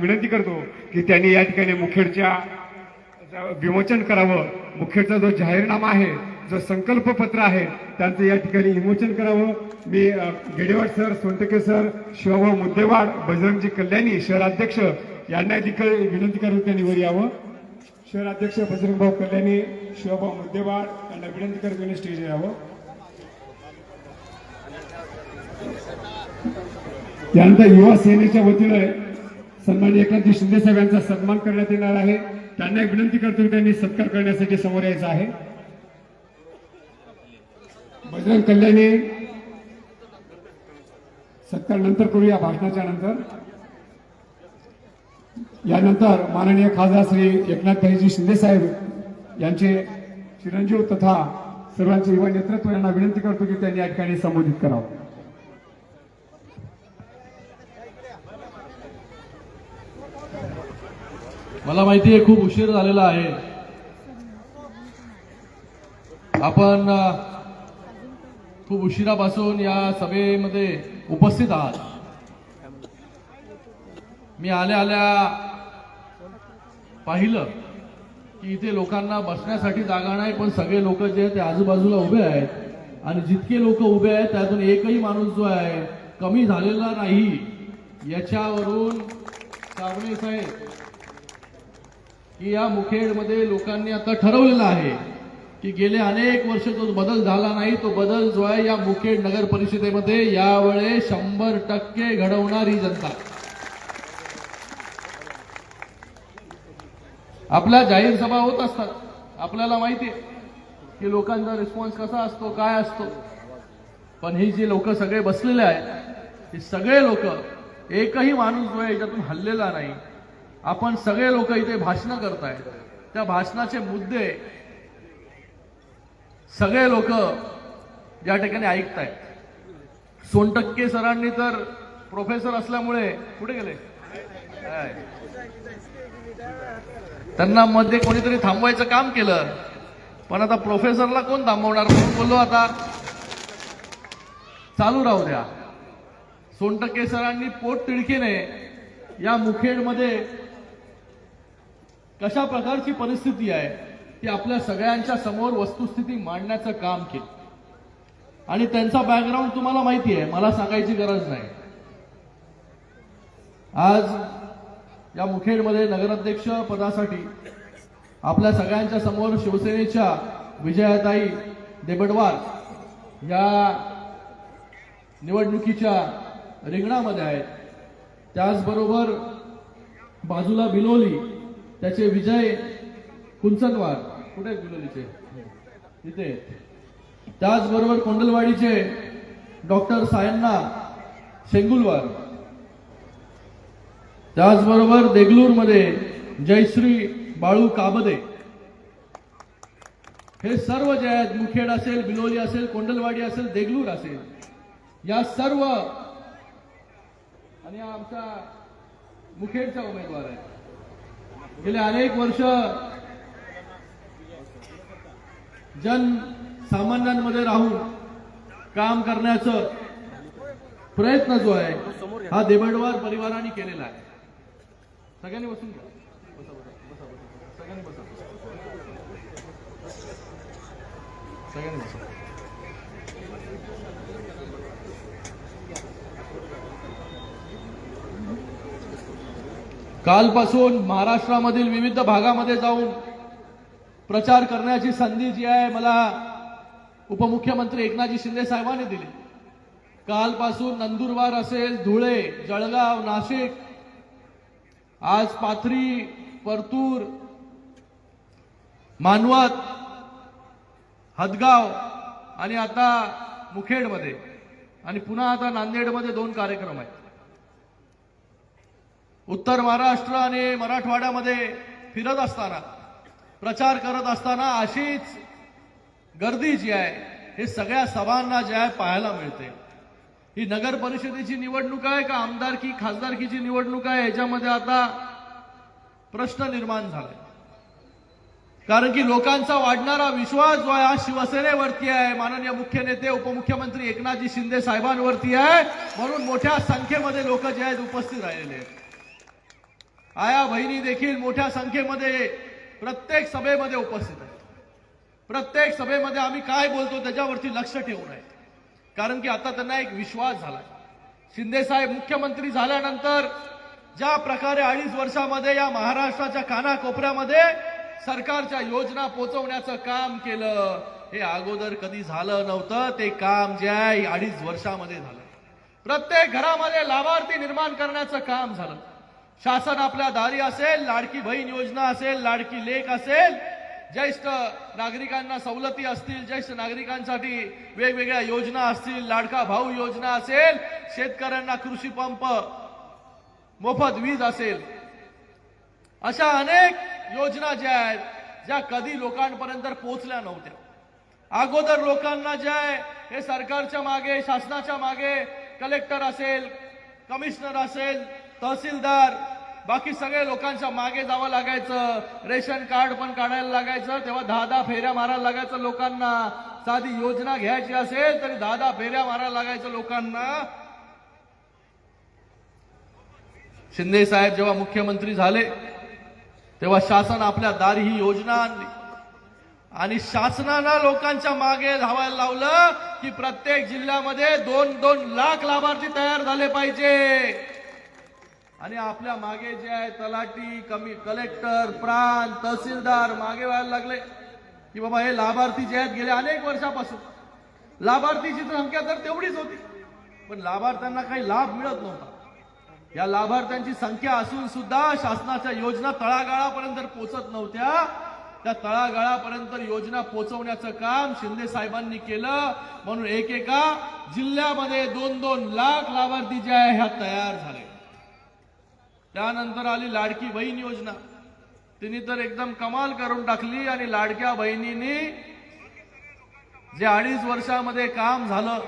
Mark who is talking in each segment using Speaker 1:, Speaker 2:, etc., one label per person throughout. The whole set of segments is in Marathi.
Speaker 1: विनंती करतो की त्यांनी या ठिकाणी मुखेडच्या विमोचन करावं. मुखेडचा जो जाहीरनामा आहे जो संकल्प पत्र आहे त्यांचं या ठिकाणी विमोचन करावं. मी गेडेवाड सर सोनटके सर शिवाभाऊ मुद्देवाड बजरंगजी कल्याणी शहराध्यक्ष यांना देखील विनंती करून त्यांनी वर यावं. शहराध्यक्ष बजरंगभाऊ कल्याणी शिवाभाऊ मुद्देवाड यांना विनंती करून त्यांनी स्टेजवर यावं. त्यानंतर युवा सेनेच्या वतीनं सन्मान्य एकनाथजी शिंदे साहेबांचा सन्मान करण्यात येणार आहे. त्यांना एक विनंती करतो की त्यांनी सत्कार करण्यासाठी समोर यायचं आहे. बजरंग कल्याणी सत्कार नंतर करूया भाषणाच्या नंतर. यानंतर माननीय खासदार श्री एकनाथजी शिंदे साहेब यांचे चिरंजीव तथा सर्वांचे युवा नेतृत्व यांना विनंती करतो की त्यांनी या ठिकाणी संबोधित करावं.
Speaker 2: मला माहिती आहे खूप उशीर झालेला आहे. आपण खूप उशिरापासून या सभेमध्ये उपस्थित आहात. मी आल्या आल्या पाहिलं की इथे लोकांना बसण्यासाठी जागा नाही पण सगळे लोक जे आहेत ते आजूबाजूला उभे आहेत. आणि जितके लोक उभे आहेत त्यातून एकही माणूस जो आहे कमी झालेला नाही. याच्यावरून साबणे साहेब की या मुखेडमध्ये लोकांनी आता ठरवलेलं आहे की गेले अनेक वर्ष जो बदल झाला नाही तो बदल जो आहे या मुखेड नगर परिषदेमध्ये यावेळेस शंभर टक्के घडवणारी जनता. आपल्या जाहीर सभा होत असतात. आपल्याला माहिती आहे की लोकांचा रिस्पॉन्स कसा असतो काय असतो. पण ही जी लोक सगळे बसलेले आहेत हे सगळे लोक एकही माणूस जो आहे याच्यातून हल्लेला नाही. आपण सगळे लोक इथे भाषणं करतायत. त्या भाषणाचे मुद्दे सगळे लोक या ठिकाणी ऐकतायत. सोनटक्के सरांनी तर प्रोफेसर असल्यामुळे कुठे गेले? त्यांना मध्ये कोणीतरी थांबवायचं काम केलं. पण आता प्रोफेसरला कोण थांबवणार म्हणून बोललो आता. चालू राहू द्या. सोनटक्के सरांनी पोट तिडकीने या मुखेडमध्ये कशा प्रकारची परिस्थिती आहे ती आपल्या सगळ्यांच्या समोर वस्तुस्थिती मांडण्याचं काम केलं. आणि त्यांचा बॅकग्राऊंड तुम्हाला माहिती आहे मला सांगायची गरज नाही. आज या मुखेडमध्ये नगराध्यक्ष पदासाठी आपल्या सगळ्यांच्या समोर शिवसेनेच्या विजयाताई देबडवार या निवडणुकीच्या रिंगणामध्ये आहेत. त्याचबरोबर बाजूला बिलोली त्याचे विजय कुंचनवार. कुठे बिलोलीचे? तिथे त्याचबरोबर कोंडलवाडीचे डॉक्टर सायन्ना शेंगुलवार. त्याचबरोबर देगलूरमध्ये जयश्री बाळू काबदे. हे सर्व जे आहेत मुखेड असेल बिलोली असेल कोंडलवाडी असेल देगलूर असेल या सर्व आणि आमचा मुखेडचा उमेदवार आहे. गेले अनेक वर्ष जनसामान्यांमध्ये राहून काम करण्याचं प्रयत्न जो आहे हा देबडवार परिवाराने केलेला आहे. सगळ्यांनी बसून घ्या. सगळ्यांनी बसा सगळ्यांनी बसा कालपासून महाराष्ट्रामधील विविध भागामध्ये जाऊन प्रचार करण्याची संधी जी आहे मला उपमुख्यमंत्री एकनाथजी शिंदे साहेबांनी दिली. कालपासून नंदुरबार असेल धुळे जळगाव नाशिक आज पाथरी परतूर मानवत हदगाव आणि आता मुखेडमध्ये. आणि पुन्हा आता नांदेडमध्ये दोन कार्यक्रम आहेत. उत्तर महाराष्ट्र आणि मराठवाड्यामध्ये फिरत असताना प्रचार करत असताना अशीच गर्दी जी आहे हे सगळ्या सभांना जे आहे पाहायला मिळते. ही नगर परिषदेची निवडणूक आहे का आमदारकी खासदारकीची निवडणूक आहे याच्यामध्ये आता प्रश्न निर्माण झालाय. कारण की लोकांचा वाढणारा विश्वास जो आहे हा शिवसेनेवरती आहे माननीय मुख्य नेते उपमुख्यमंत्री एकनाथजी शिंदे साहेबांवरती आहे. म्हणून मोठ्या संख्येमध्ये लोक जे आहेत उपस्थित राहिलेले आहेत. आया बहिणी देखील मोठ्या संख्येमध्ये प्रत्येक सभेमध्ये उपस्थित आहेत. प्रत्येक सभेमध्ये आम्ही काय बोलतो त्याच्यावरती लक्ष ठेवून आहे कारण की आता त्यांना एक विश्वास झाला शिंदेसाहेब मुख्यमंत्री झाल्यानंतर ज्या प्रकारे अडीच वर्षामध्ये या महाराष्ट्राच्या कानाकोपऱ्यामध्ये सरकारच्या योजना पोहोचवण्याचं काम केलं हे अगोदर कधी झालं नव्हतं ते काम जे आहे अडीच वर्षामध्ये झालं. प्रत्येक घरामध्ये लाभार्थी निर्माण करण्याचं काम झालं. शासन आपल्या दारी असेल लाडकी बहीण योजना असेल लाडकी लेख असेल ज्येष्ठ नागरिकांना सवलती असतील ज्येष्ठ नागरिकांसाठी वेगवेगळ्या योजना असतील लाडका भाऊ योजना असेल शेतकऱ्यांना कृषी पंप मोफत वीज असेल. अशा अनेक योजना ज्या आहेत ज्या कधी लोकांपर्यंत पोहोचल्या नव्हत्या. अगोदर लोकांना ज्या आहे हे सरकारच्या मागे शासनाच्या मागे कलेक्टर असेल कमिशनर असेल तहसीलदार बाकी सगळे लोकांच्या मागे जावं लागायचं. रेशन कार्ड पण काढायला लागायचं. तेव्हा दहा दहा फेऱ्या मारायला लागायचं लोकांना. साधी योजना घ्यायची असेल तरी दहा दहा फेऱ्या मारायला लागायचं लोकांना. शिंदे साहेब जेव्हा मुख्यमंत्री झाले तेव्हा शासन आपल्या दारी ही योजना आणली. आणि शासनानं लोकांच्या मागे धावायला लावलं की प्रत्येक जिल्ह्यामध्ये दोन दोन लाख लाभार्थी तयार झाले पाहिजे. आणि आपल्या मागे जे आहे तलाठी कमी कलेक्टर प्राण तहसीलदार मागे व्हायला लागले. की बाबा हे लाभार्थी जे आहेत गेले अनेक वर्षापासून लाभार्थीची संख्या तर तेवढीच होती. पण लाभार्थ्यांना काही लाभ मिळत नव्हता. या लाभार्थ्यांची संख्या असून सुद्धा शासनाच्या योजना तळागाळापर्यंत पोहोचत नव्हत्या त्या तळागाळापर्यंत योजना पोहोचवण्याचं काम शिंदे साहेबांनी केलं. म्हणून एकेका जिल्ह्यामध्ये दोन दोन लाख लाभार्थी जे आहे ह्या तयार झाले. त्यानंतर आली लाडकी बहीण योजना. तिने तर एकदम कमाल करून टाकली आणि लाडक्या बहिणींनी जे अडीच वर्षामध्ये काम झालं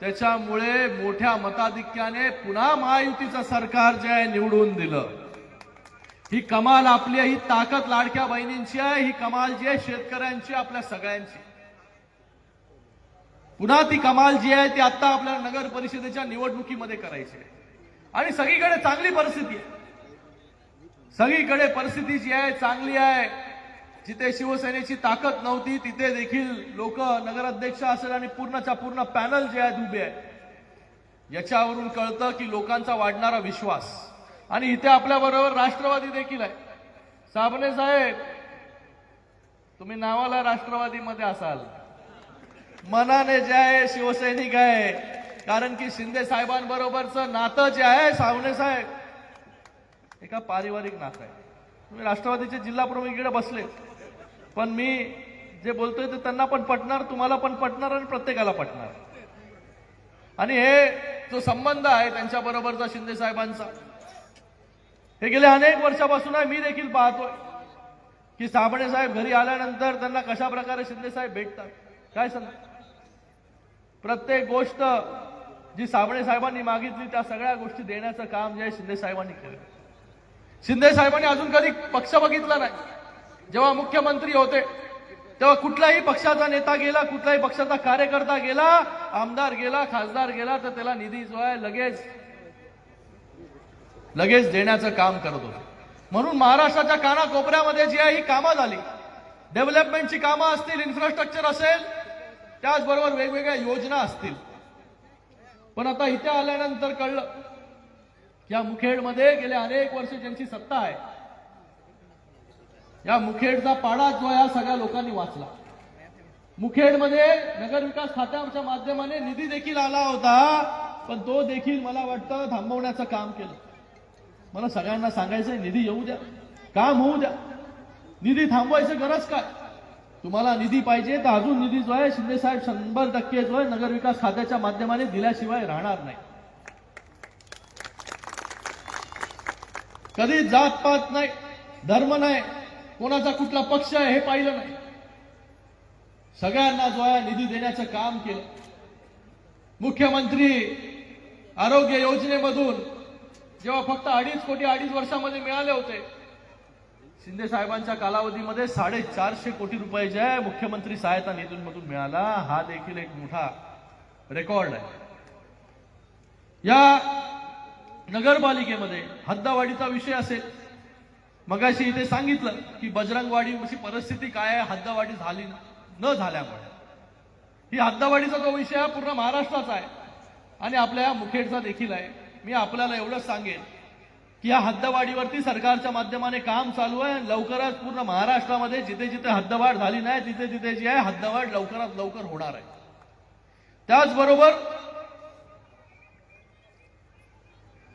Speaker 2: त्याच्यामुळे मोठ्या मताधिक्याने पुन्हा महायुतीचं सरकार जे आहे निवडून दिलं. ही कमाल आपली आहे, ही ताकद लाडक्या बहिणींची आहे ही कमाल जी आहे शेतकऱ्यांची आपल्या सगळ्यांची. पुन्हा ती कमाल जी आहे ती आता आपल्या नगर परिषदेच्या निवडणुकीमध्ये करायची आहे. आणि सगळीकडे चांगली परिस्थिती आहे. सगळीकडे परिस्थिती जी आहे चांगली आहे. जिथे शिवसेनेची ताकद नव्हती तिथे देखील लोक नगराध्यक्ष असेल आणि पूर्णच्या पूर्ण पॅनल जे आहेत उभे आहे याच्यावरून कळतं की लोकांचा वाढणारा विश्वास. आणि इथे आपल्या बरोबर राष्ट्रवादी देखील आहे. साबणे साहेब तुम्ही नावाला राष्ट्रवादीमध्ये असाल. मनाने जे आहे शिवसैनिक आहे. कारण की शिंदे साहेबांबरोबरचं नातं जे आहे सावणे साहेब एका पारिवारिक नातं आहे. तुम्ही राष्ट्रवादीचे जिल्हा प्रमुख इकडे बसले पण मी जे बोलतोय ते त्यांना पण पटणार तुम्हाला पण पटणार आणि प्रत्येकाला पटणार. आणि हे जो संबंध आहे त्यांच्या बरोबरचा शिंदे साहेबांचा हे गेल्या अनेक वर्षापासून आहे मी देखील पाहतोय. की साबणे साहेब घरी आल्यानंतर त्यांना कशा प्रकारे शिंदे साहेब भेटतात? काय सांग प्रत्येक गोष्ट जी साबणे साहेबांनी मागितली त्या सगळ्या गोष्टी देण्याचं काम जे शिंदे साहेबांनी केलं. शिंदे साहेबांनी अजून कधी पक्ष बघितला नाही. जेव्हा मुख्यमंत्री होते तेव्हा कुठलाही पक्षाचा नेता गेला कुठल्याही पक्षाचा कार्यकर्ता गेला आमदार गेला खासदार गेला तर त्याला निधी जो आहे लगेच लगेच देण्याचं काम करत होतो. म्हणून महाराष्ट्राच्या कानाकोपऱ्यामध्ये जी आहे ही कामं झाली. डेव्हलपमेंटची कामं असतील इन्फ्रास्ट्रक्चर असेल त्याचबरोबर वेगवेगळ्या योजना असतील. पण आता इथे आल्यानंतर कळलं या मुखेडमध्ये गेले अनेक वर्ष ज्यांची सत्ता आहे या मुखेडचा पाडा जो आहे सगळ्या लोकांनी वाचला. मुखेडमध्ये नगर विकास खात्याच्या माध्यमाने निधी देखील आला होता पण तो देखील मला वाटतं थांबवण्याचं काम केलं. मला सगळ्यांना सांगायचंय निधी येऊ द्या काम होऊ द्या. निधी थांबवायचं गरज काय? तुम्हाला निधी पाहिजे तर अजून निधी जो आहे शिंदे साहेब शंभर टक्के जो आहे नगरविकास खात्याच्या माध्यमाने दिल्याशिवाय राहणार नाही. कधी जात पात नाही धर्म नाही कोणाचा कुठला पक्ष आहे हे पाहिलं नाही. सगळ्यांना जो आहे निधी देण्याचं काम केलं. मुख्यमंत्री आरोग्य योजनेमधून जेव्हा फक्त अडीच कोटी अडीच वर्षामध्ये मिळाले होते शिंदे साहेबांच्या कालावधीमध्ये साडेचारशे कोटी रुपये जे आहे मुख्यमंत्री सहायता निधीमधून मिळाला. हा देखील एक मोठा रेकॉर्ड आहे. या नगरपालिकेमध्ये हद्दावाडीचा विषय असेल. मगाशी इथे सांगितलं की बजरंगवाडीची परिस्थिती काय आहे? हद्दावाडी झाली न झाल्यामुळे. ही हद्दावाडीचा जो विषय आहे पूर्ण महाराष्ट्राचा आहे आणि आपल्या मुखेडचा देखील आहे. मी आपल्याला एवढंच सांगेन या हद्दवाढीवरती सरकारच्या माध्यमाने काम चालू आहे. लवकरच पूर्ण महाराष्ट्रामध्ये जिथे जिथे हद्दवाढ झाली नाही तिथे तिथे जी आहे हद्दवाढ लवकरात लवकर होणार आहे. त्याचबरोबर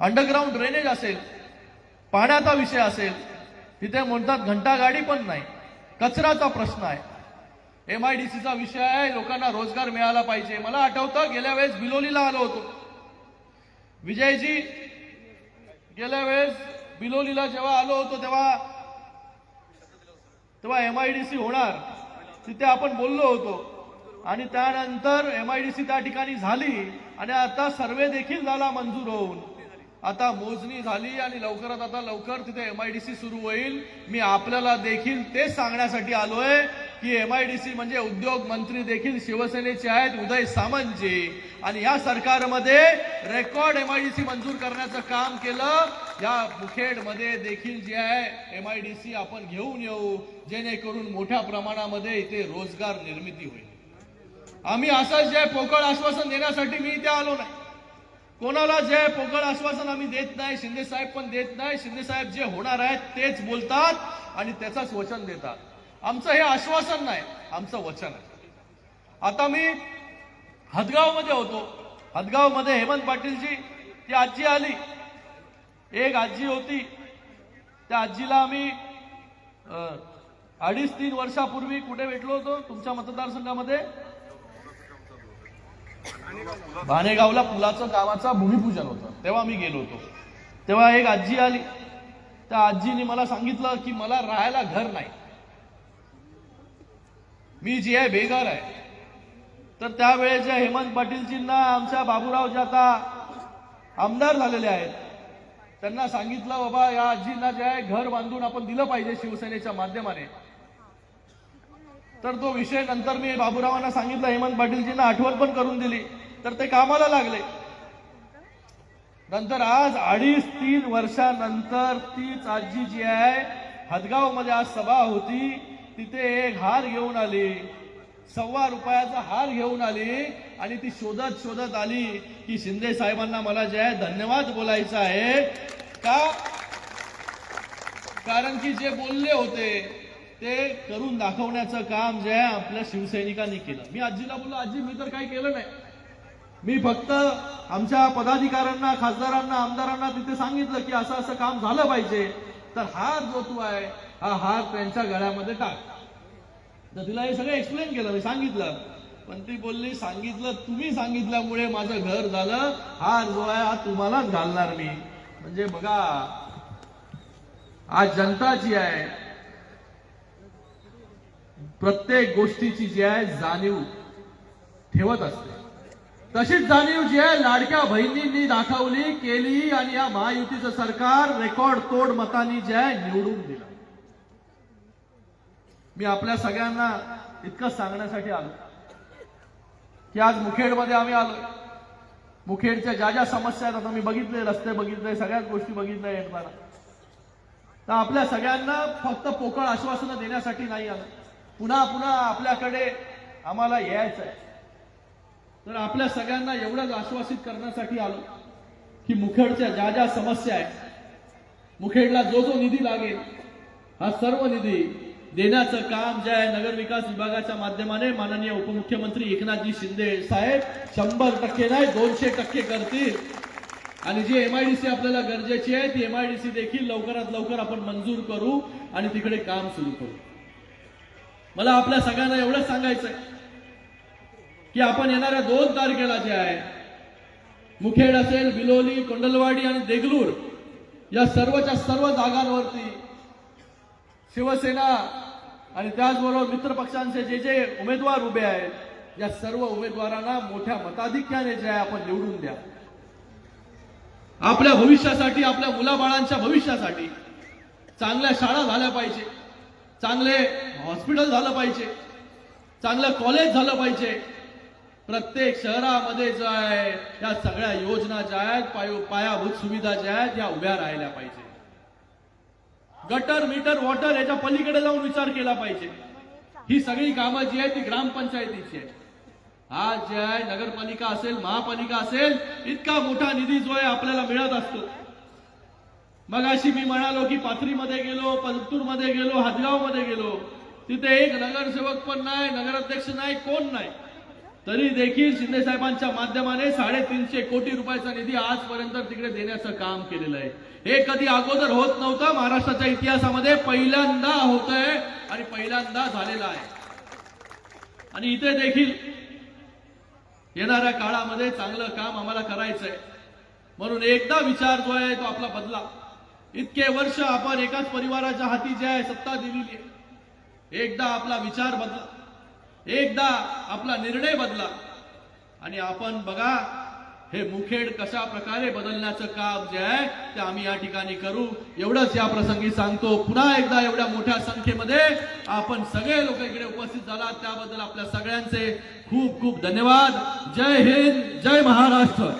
Speaker 2: अंडरग्राऊंड ड्रेनेज असेल पाण्याचा विषय असेल तिथे म्हणतात घंटा गाडी पण नाही कचऱ्याचा प्रश्न आहे. एम आय डी सीचा विषय आहे लोकांना रोजगार मिळाला पाहिजे. मला आठवतं गेल्या वेळेस बिलोलीला आलो होतो. विजयजी गेल्या वेळेस बिलोलीला जेव्हा आलो होतो तेव्हा तेव्हा एम आय डी सी होणार तिथे आपण बोललो होतो. आणि त्यानंतर एम आय डी सी त्या ठिकाणी झाली आणि आता सर्वे देखील झाला मंजूर होऊन. आता मोजणी झाली आणि लवकरात आता लवकर तिथे एम आय डी सी सुरू होईल. मी आपल्याला देखील तेच सांगण्यासाठी आलोय. की एम आय डी सी म्हणजे उद्योग मंत्री देखील शिवसेनेचे आहेत उदय सामंतजी. आणि या सरकारमध्ये record M I D C मंजूर करण्याचं काम केलं. या मुखेडमध्ये देखील जे आहे एम आय डी सी आपण घेऊन येऊ. जेणेकरून मोठ्या प्रमाणामध्ये इथे रोजगार निर्मिती होईल. आम्ही असंच जे पोकळ आश्वासन देण्यासाठी मी इथे आलो नाही. कोणाला जे पोकळ आश्वासन आम्ही देत नाही शिंदे साहेब पण देत नाही. शिंदे साहेब जे होणार आहेत तेच बोलतात आणि त्याचंच वचन देतात. आमचं हे आश्वासन नाही आमचं वचन आहे. आता मी हदगावमध्ये होतो. हदगावमध्ये हेमंत पाटीलजी ती आजी आली. एक आजी होती. त्या आजीला आम्ही अडीच तीन वर्षापूर्वी कुठे भेटलो होतो? तुमच्या मतदारसंघामध्ये? भानेगावला पुलाचं गावाचा भूमिपूजन होतं. तेव्हा मी गेलो होतो. तेव्हा एक आजी आली. त्या आजीने मला सांगितलं की मला राहायला घर नाही. मी जी आहे बेघर आहे. तर त्यावेळेच्या हेमंत पाटीलजींना आमच्या बाबूराव ज्या आता आमदार झालेले आहेत त्यांना सांगितलं बाबा या आजींना जे आहे घर बांधून आपण दिलं पाहिजे शिवसेनेच्या माध्यमाने. तर तो विषय नंतर मी बाबूरावांना सांगितलं हेमंत पाटीलजींना आठवण पण करून दिली. तर ते कामाला लागले. नंतर आज अडीच तीन वर्षानंतर तीच आजी जी आहे हदगावमध्ये आज सभा होती. तिथे एक हार घेऊन आली. सव्वा रुपयाचा हार घेऊन आली आणि ती शोधत शोधत आली की शिंदे साहेबांना मला जे आहे धन्यवाद बोलायचं आहे. का? कारण की जे बोलले होते ते करून दाखवण्याचं काम जे आहे आपल्या शिवसैनिकांनी केलं. मी आजीला बोललो आजी मी तर काही केलं नाही. मी फक्त आमच्या पदाधिकाऱ्यांना खासदारांना आमदारांना तिथे सांगितलं की असं असं काम झालं पाहिजे. तर हार जो तू आहे हा हार त्यांच्या गळ्यामध्ये टाक. तर तिला हे सगळं एक्सप्लेन केलं मी सांगितलं. पण ती बोलली सांगितलं तुम्ही सांगितल्यामुळे माझं घर झालं. हार जो आहे हा तुम्हालाच घालणार मी. म्हणजे बघा आज जनताची आहे. प्रत्येक गोष्टीची जी आहे जाणीव ठेवत असते. तशीच जाणीव जी आहे लाडक्या बहिणींनी दाखवली केली आणि या महायुतीचं सरकार रेकॉर्ड तोड मतांनी जे आहे निवडून दिलं. मी आपल्या सगळ्यांना इतकं सांगण्यासाठी आलो. की आज मुखेडमध्ये आम्ही आलो मुखेडच्या ज्या ज्या समस्या आहेत आता मी बघितले रस्ते बघितले सगळ्याच गोष्टी बघितल्या येणार तर आपल्या सगळ्यांना फक्त पोकळ आश्वासनं देण्यासाठी नाही आलं. पुन्हा पुन्हा आपल्याकडे आम्हाला यायचं आहे तर आपल्या सगळ्यांना एवढंच आश्वासित करण्यासाठी आलो की मुखेडच्या ज्या ज्या समस्या आहेत मुखेडला जो जो निधी लागेल हा सर्व निधी देण्याचं काम जे आहे नगर विकास विभागाच्या माध्यमाने माननीय उपमुख्यमंत्री एकनाथजी शिंदे साहेब शंभर टक्के नाही दोनशे टक्के करतील. आणि जी एम आय डी सी आपल्याला गरजेची आहे ती एम आय डी सी देखील लवकरात लवकर आपण मंजूर करू आणि तिकडे काम सुरू करू. मला आपल्या सगळ्यांना एवढंच सांगायचं आहे की आपण येणाऱ्या दोन तारखेला जे आहे मुखेड असेल बिलोली कोंडलवाडी आणि देगलूर या सर्वच्या सर्व जागांवरती शिवसेना आणि त्याचबरोबर मित्रपक्षांचे जे जे उमेदवार उभे आहेत या सर्व उमेदवारांना मोठ्या मताधिक्याने जे आहे आपण निवडून द्या. आपल्या भविष्यासाठी आपल्या मुलाबाळांच्या भविष्यासाठी चांगल्या शाळा झाल्या पाहिजे चांगले हॉस्पिटल झालं पाहिजे चांगलं कॉलेज झालं पाहिजे. प्रत्येक शहरामध्ये जो आहे या सगळ्या योजना ज्या आहेत पायाभूत सुविधा ज्या आहेत या उभ्या राहिल्या पाहिजे. गटर मीटर वॉटर याच्या पलीकडे जाऊन विचार केला पाहिजे. ही सगळी कामं जी आहे ती ग्रामपंचायतीची आहे आज जे आहे नगरपालिका असेल महापालिका असेल इतका मोठा निधी जो आहे आपल्याला मिळत असतो. मग अशी मी म्हणालो की पाथरीमध्ये गेलो मध्ये गेलो हदगावमध्ये गेलो तिथे एक नगरसेवक पण नाही नगराध्यक्ष नाही कोण नाही. तरी देखील शिंदे साहेबांच्या माध्यमाने साडेतीनशे कोटी रुपयाचा निधी आजपर्यंत तिकडे देण्याचं काम केलेलं आहे. हे कधी अगोदर होत नव्हतं. महाराष्ट्राच्या इतिहासामध्ये पहिल्यांदा होत आहे आणि पहिल्यांदा झालेला आहे. आणि इथे देखील येणाऱ्या काळामध्ये चांगलं काम आम्हाला करायचंय. म्हणून एकदा विचार जो आहे तो आपला बदला. इतके वर्ष आपण एकाच परिवाराच्या हाती जे आहे सत्ता दिलेली आहे. एकदा आपला विचार बदला. एकदा आपला निर्णय बदला. आणि आपण बघा हे मुखेड कशा प्रकारे बदलण्याचं काम जे आहे ते आम्ही या ठिकाणी करू. एवढंच या प्रसंगी सांगतो. पुन्हा एकदा एवढ्या मोठ्या संख्येमध्ये आपण सगळे लोक इकडे उपस्थित झालात. त्याबद्दल आपल्या सगळ्यांचे खूप खूप धन्यवाद. जय हिंद जय महाराष्ट्र.